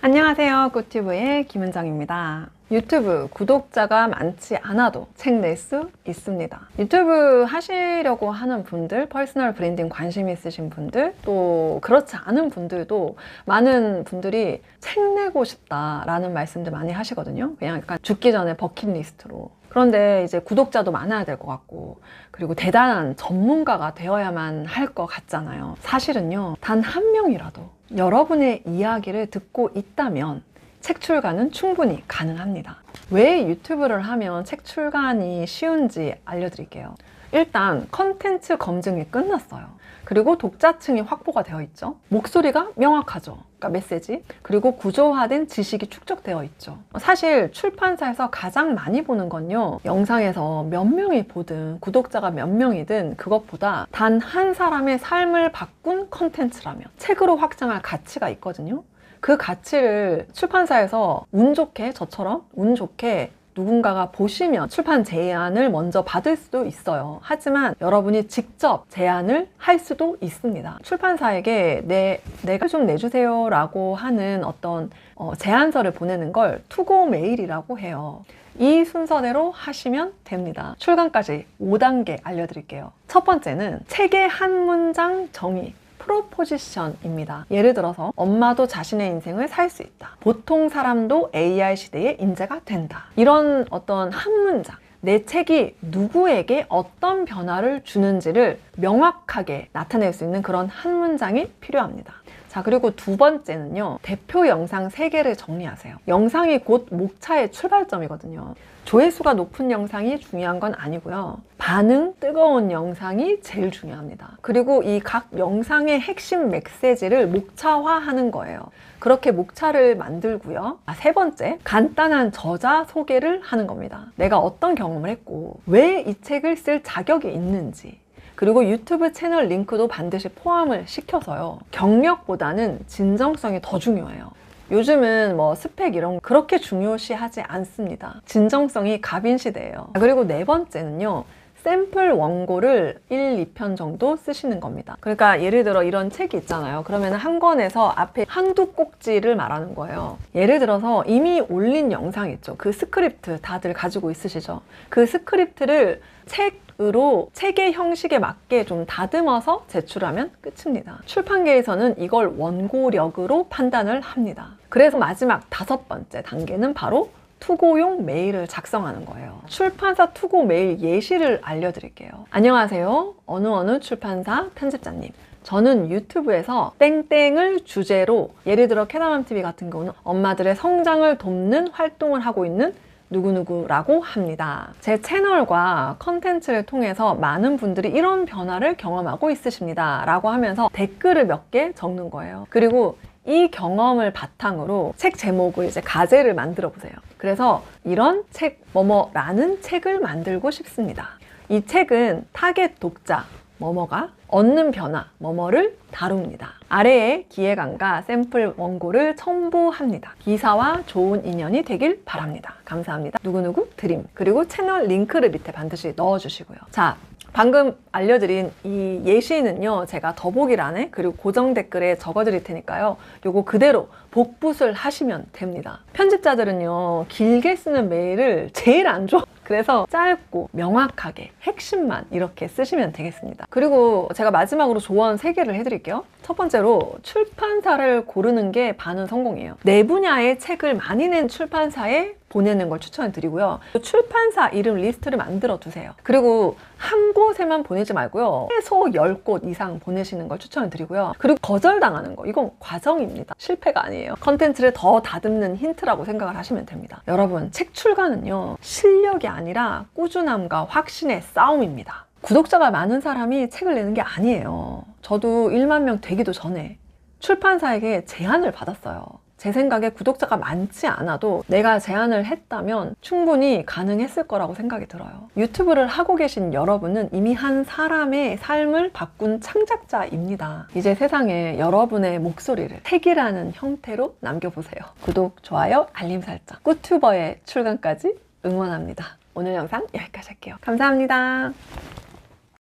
안녕하세요. 꿀튜브의 김은정입니다. 유튜브 구독자가 많지 않아도 책 낼 수 있습니다. 유튜브 하시려고 하는 분들, 퍼스널 브랜딩 관심 있으신 분들, 또 그렇지 않은 분들도 많은 분들이 책 내고 싶다 라는 말씀들 많이 하시거든요. 그냥 약간 죽기 전에 버킷리스트로. 그런데 이제 구독자도 많아야 될 것 같고, 그리고 대단한 전문가가 되어야만 할 것 같잖아요. 사실은요, 단 한 명이라도 여러분의 이야기를 듣고 있다면 책 출간은 충분히 가능합니다. 왜 유튜브를 하면 책 출간이 쉬운지 알려드릴게요. 일단 컨텐츠 검증이 끝났어요. 그리고 독자층이 확보가 되어 있죠. 목소리가 명확하죠. 그러니까 메시지. 그리고 구조화된 지식이 축적되어 있죠. 사실 출판사에서 가장 많이 보는 건요. 영상에서 몇 명이 보든 구독자가 몇 명이든 그것보다 단 한 사람의 삶을 바꾼 컨텐츠라면 책으로 확장할 가치가 있거든요. 그 가치를 출판사에서 운 좋게 저처럼 운 좋게 누군가가 보시면 출판 제안을 먼저 받을 수도 있어요. 하지만 여러분이 직접 제안을 할 수도 있습니다. 출판사에게 내, 내가 좀 내주세요 라고 하는 어떤 어, 제안서를 보내는 걸 투고 메일이라고 해요. 이 순서대로 하시면 됩니다. 출간까지 5단계 알려드릴게요. 첫 번째는 책의 한 문장 정의. 프로포지션입니다. 예를 들어서 엄마도 자신의 인생을 살 수 있다. 보통 사람도 AI 시대의 인재가 된다. 이런 어떤 한 문장. 내 책이 누구에게 어떤 변화를 주는지를 명확하게 나타낼 수 있는 그런 한 문장이 필요합니다. 자, 그리고 두 번째는요. 대표 영상 3개를 정리하세요. 영상이 곧 목차의 출발점이거든요. 조회수가 높은 영상이 중요한 건 아니고요. 반응 뜨거운 영상이 제일 중요합니다. 그리고 이 각 영상의 핵심 메시지를 목차화하는 거예요. 그렇게 목차를 만들고요. 아, 세 번째, 간단한 저자 소개를 하는 겁니다. 내가 어떤 경험을 했고, 왜 이 책을 쓸 자격이 있는지, 그리고 유튜브 채널 링크도 반드시 포함을 시켜서요. 경력보다는 진정성이 더 중요해요. 요즘은 뭐 스펙 이런 거 그렇게 중요시하지 않습니다. 진정성이 갑인 시대예요. 그리고 네 번째는요. 샘플 원고를 1, 2편 정도 쓰시는 겁니다. 그러니까 예를 들어 이런 책이 있잖아요. 그러면 한 권에서 앞에 한두 꼭지를 말하는 거예요. 예를 들어서 이미 올린 영상 있죠. 그 스크립트 다들 가지고 있으시죠. 그 스크립트를 책 으로 책의 형식에 맞게 좀 다듬어서 제출하면 끝입니다. 출판계에서는 이걸 원고력으로 판단을 합니다. 그래서 마지막 다섯 번째 단계는 바로 투고용 메일을 작성하는 거예요. 출판사 투고 메일 예시를 알려드릴게요. 안녕하세요. 어느 어느 출판사 편집자님. 저는 유튜브에서 땡땡을 주제로 예를 들어 캐나맘TV 같은 경우는 엄마들의 성장을 돕는 활동을 하고 있는 누구누구라고 합니다. 제 채널과 컨텐츠를 통해서 많은 분들이 이런 변화를 경험하고 있으십니다. 라고 하면서 댓글을 몇 개 적는 거예요. 그리고 이 경험을 바탕으로 책 제목을 이제 가제를 만들어 보세요. 그래서 이런 책 뭐뭐라는 책을 만들고 싶습니다. 이 책은 타겟 독자 뭐뭐가 얻는 변화 뭐뭐를 다룹니다. 아래에 기획안과 샘플 원고를 첨부합니다. 기사와 좋은 인연이 되길 바랍니다. 감사합니다. 누구누구 드림. 그리고 채널 링크를 밑에 반드시 넣어주시고요. 자, 방금 알려드린 이 예시는요, 제가 더보기란에 그리고 고정 댓글에 적어드릴 테니까요. 요거 그대로 복붙을 하시면 됩니다. 편집자들은요, 길게 쓰는 메일을 제일 안 좋아. 그래서 짧고 명확하게 핵심만 이렇게 쓰시면 되겠습니다. 그리고 제가 마지막으로 조언 3개를 해드릴게요. 첫 번째로 출판사를 고르는 게 반은 성공이에요. 내 분야의 책을 많이 낸 출판사에 보내는 걸 추천해 드리고요. 출판사 이름 리스트를 만들어 두세요. 그리고 한 곳에만 보내지 말고요. 최소 10곳 이상 보내시는 걸 추천해 드리고요. 그리고 거절당하는 거. 이건 과정입니다. 실패가 아니에요. 컨텐츠를 더 다듬는 힌트라고 생각을 하시면 됩니다. 여러분, 책 출간은요. 실력이 아니라 꾸준함과 확신의 싸움입니다. 구독자가 많은 사람이 책을 내는 게 아니에요. 저도 1만 명 되기도 전에 출판사에게 제안을 받았어요. 제 생각에 구독자가 많지 않아도 내가 제안을 했다면 충분히 가능했을 거라고 생각이 들어요. 유튜브를 하고 계신 여러분은 이미 한 사람의 삶을 바꾼 창작자입니다. 이제 세상에 여러분의 목소리를 책이라는 형태로 남겨보세요. 구독, 좋아요, 알림 설정. 꿀튜버의 출간까지 응원합니다. 오늘 영상 여기까지 할게요. 감사합니다.